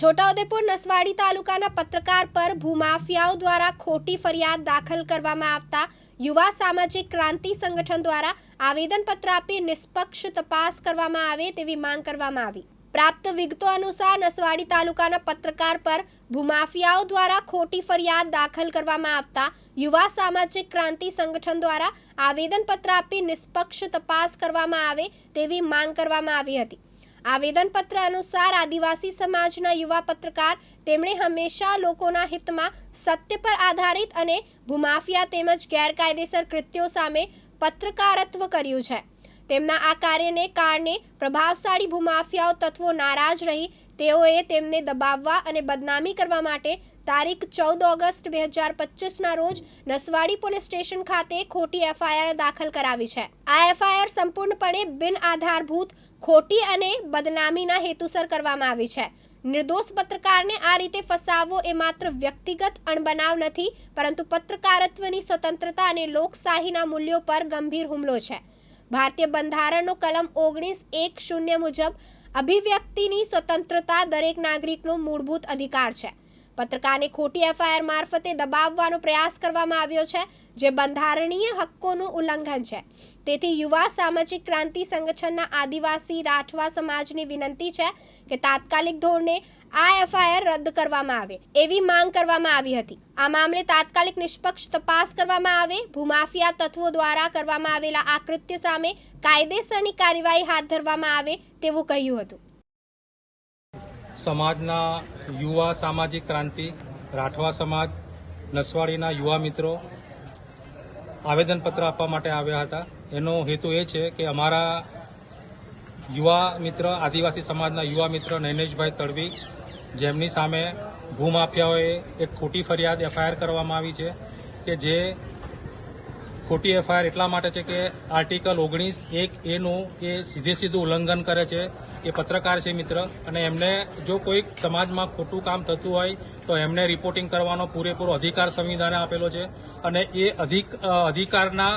છોટાઉદેપુર નસવાડી તાલુકાના પત્રકાર પર ભૂમાફિયાઓ દ્વારા ખોટી ફરિયાદ દાખલ કરવામાં આવતા યુવા સામાજિક ક્રાંતિ સંગઠન દ્વારા આવેદનપત્ર આપી નિષ્પક્ષ તપાસ કરવામાં આવે તેવી માંગ કરવામાં આવી. પ્રાપ્ત વિગતો અનુસાર નસવાડી તાલુકાના પત્રકાર પર ભૂમાફિયાઓ દ્વારા ખોટી ફરિયાદ દાખલ કરવામાં આવતા યુવા સામાજિક ક્રાંતિ સંગઠન દ્વારા આવેદનપત્ર આપી નિષ્પક્ષ તપાસ કરવામાં આવે તેવી માંગ કરવામાં આવી હતી. આવેદનપત્ર અનુસાર આદિવાસી સમાજના યુવા પત્રકાર તેમણે હંમેશા લોકોના હિતમાં સત્ય પર આધારિત અને ભૂમાફિયા તેમજ ગેરકાયદેસર કૃત્યો સામે પત્રકારત્વ કર્યું છે. તેમના આ કાર્યને કારણે પ્રભાવશાળી ભૂમાફિયાઓ તત્વો નારાજ રહી તેઓએ તેમને દબાવવા અને બદનામી કરવા માટે તારીખ ચૌદ ઓગસ્ટ બે હજાર પચીસના રોજ નસવાડી પોલીસ સ્ટેશન ખાતે ખોટી એફઆઈઆર દાખલ કરાવી છે. આ એફઆઈઆર સંપૂર્ણપણે બિન આધારભૂત, ખોટી અને બદનામીના હેતુસર કરવામાં આવી છે. નિર્દોષ પત્રકારને આ રીતે ફસાવવો એ માત્ર વ્યક્તિગત અણબનાવ નથી, પરંતુ પત્રકારત્વની સ્વતંત્રતા અને લોકશાહીના મૂલ્યો પર ગંભીર હુમલો છે. ભારતીય બંધારણનો કલમ ઓગણીસ એક શૂન્ય મુજબ અભિવ્યક્તિની સ્વતંત્રતા દરેક નાગરિકનો મૂળભૂત અધિકાર છે. પત્રકારને ખોટી એફઆઈઆર મારફતે દબાવવાનો પ્રયાસ કરવામાં આવ્યો છે, જે બંધારણીય હક્કોનું ઉલ્લંઘન છે. તેથી યુવા સામાજિક ક્રાંતિ સંગઠનના આદિવાસી રાઠવા સમાજની વિનંતી છે કે તાત્કાલિક ધોરણે આ એફઆઈઆર રદ કરવામાં આવે, એવી માંગ કરવામાં આવી હતી. આ મામલે તાત્કાલિક નિષ્પક્ષ તપાસ કરવામાં આવે, ભૂમાફિયા તત્વો દ્વારા કરવામાં આવેલા આ કૃત્ય સામે કાયદેસરની કાર્યવાહી હાથ ધરવામાં આવે તેવું કહ્યું હતું. સમાજના યુવા સામાજિક ક્રાંતિ, રાઠવા સમાજ, નસવાડીના યુવા મિત્રો આવેદનપત્ર આપવા માટે આવ્યા હતા. એનો હેતુ એ છે કે અમારા યુવા મિત્ર, આદિવાસી સમાજના યુવા મિત્ર નૈનેશભાઈ તડવી, જેમની સામે ભૂમાફિયાઓએ એક ખોટી ફરિયાદ એફઆઈઆર કરવામાં આવી છે કે જે ખોટી એફઆઈઆર એટલા માટે છે કે આર્ટિકલ ઓગણીસ એક એનું એ સીધે સીધું ઉલ્લંઘન કરે છે. એ પત્રકાર છે મિત્ર. અને એમને જો કોઈક સમાજમાં ખોટું કામ થતું હોય, તો એમને રિપોર્ટિંગ કરવાનો પૂરેપૂરો અધિકાર સંવિધાને આપેલો છે. અને એ અધિક અધિકારના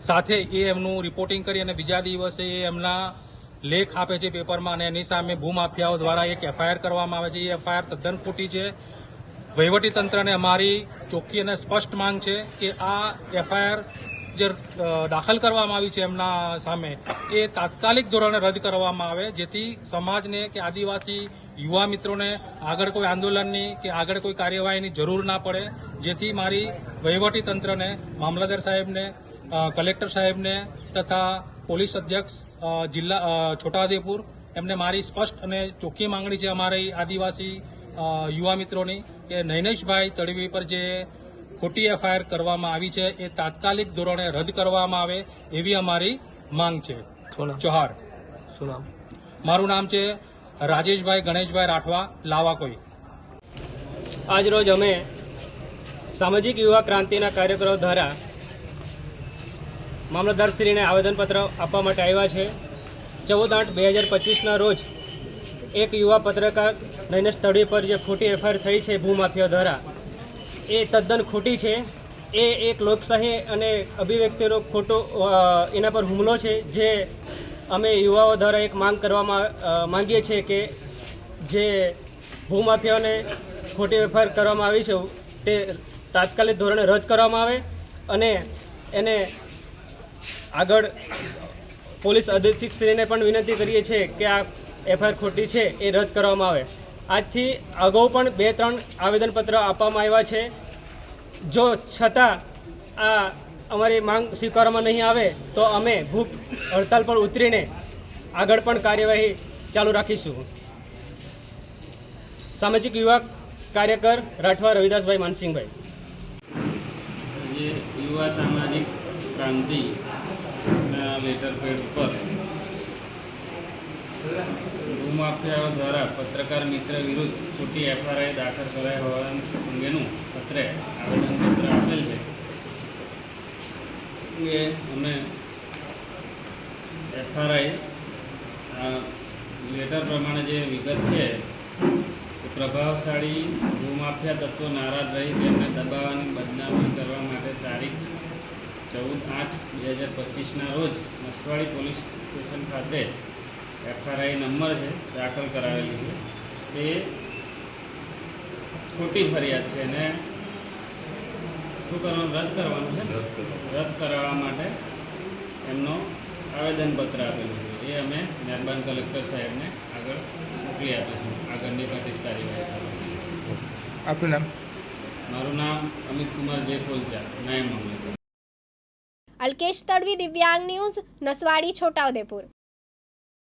સાથે એ એમનું રિપોર્ટિંગ કરી અને બીજા દિવસે એ એમના લેખ આપે છે પેપરમાં અને એની સામે ભૂમાફિયાઓ દ્વારા એક એફઆઈઆર કરવામાં આવે છે. એ એફઆઈઆર તદ્દન ખોટી છે. વહીવટી તંત્રને અમારી ચોખ્ખી અને સ્પષ્ટ માંગ છે કે આ એફઆઈઆર જે દાખલ કરવામાં આવી છે એમના સામે, એ તાત્કાલિક ધોરણે રદ કરવામાં આવે, જેથી સમાજને કે આદિવાસી યુવા મિત્રોને આગળ કોઈ આંદોલનની કે આગળ કોઈ કાર્યવાહીની જરૂર ના પડે, જેથી મારી વહીવટી તંત્રને, મામલતદાર સાહેબને કલેક્ટર સાહેબને તથા પોલીસ અધ્યક્ષ જિલ્લા છોટાઉદેપુર, એમને મારી સ્પષ્ટ અને ચોખ્ખી માંગણી છે અમારી આદિવાસી યુવા મિત્રોની કે નૈનેશભાઈ તડવી પર જે ખોટી એફઆઈઆર કરવામાં આવી છે એ તાત્કાલિક ધોરણે રદ કરવામાં આવે એવી અમારી માંગ છે. ચોહાર મારું નામ છે રાજેશભાઈ ગણેશભાઈ રાઠવા લાવાકોઈ. આજરોજ આજ રોજ અમે સામાજિક યુવા ક્રાંતિના કાર્યક્રમો દ્વારા મામલતદારશ્રીને આવેદનપત્ર આપવા માટે આવ્યા છે. ચૌદ આઠ બે હજાર પચીસના રોજ એક યુવા પત્રકાર નૈનેશ તળવી પર જે ખોટી એફઆઈઆર થઈ છે ભૂમાફિયા દ્વારા એ તદ્દન ખોટી છે. એ એક લોકશાહી અને અભિવ્યક્તિનો ખોટો એના પર હુમલો છે, જે અમે યુવાઓ દ્વારા એક માંગ કરવામાં માંગીએ છીએ કે જે ભૂમાફિયાઓને ખોટી વેફાર કરવામાં આવી છે, તે તાત્કાલિક ધોરણે રદ કરવામાં આવે અને એને આગળ પોલીસ અધિક્ષકશ્રીને પણ વિનંતી કરીએ છીએ કે આ એફઆઈઆર ખોટી છે, એ રદ કરવામાં આવે. આજથી અગાઉ પણ બે, ત્રણ આવેદનપત્ર આપવામાં આવ્યા છે. જો છતાં આ અમારી માંગ સ્વીકારવામાં નહીં આવે, તો અમે ભૂખ હડતાલ પર ઉતરીને આગળ પણ કાર્યવાહી ચાલુ રાખીશું. સામાજિક યુવા કાર્યકર રાઠવા રવિદાસભાઈ માનસિંહભાઈ. યુવા સામાજિક ક્રાંતિ લેટર પેડ ઉપર ભૂમાફિયાઓ દ્વારા પત્રકાર મિત્ર વિરુદ્ધ ખોટી એફઆરઆઈ દાખલ કરાઈ હોવા અંગેનું પત્રે આવેદનપત્ર આપેલ છે. એ અમે એફઆરઆઈ લેટર પ્રમાણે જે વિગત છે પ્રભાવશાળી ભૂમાફિયા તત્વો નારાજ રહી તેમને દબાવવાની બદનામી કરવા માટે તારીખ ચૌદ આઠ બે હજાર પચીસના રોજ નસવાડી પોલીસ સ્ટેશન ખાતે એફઆરઆઈ નંબર છે દાખલ કરાવેલી છે. તે ખોટી ફરિયાદ છે અને શું કરવાનું રદ કરવાનું છે? રદ કરાવવા માટે એમનો આવેદનપત્ર આપેલું છે. એ અમે મહેરબાન કલેક્ટર સાહેબને આગળ મોકલી આપીશું. આગળની બધી કાર્યવાહી આપનું નામ? મારું નામ અમિત કુમાર જે કોલચા નાયબ મામલતદાર અલ્કેશ તડવી દિવ્યાંગ ન્યૂઝ નસવાડી છોટાઉદેપુર.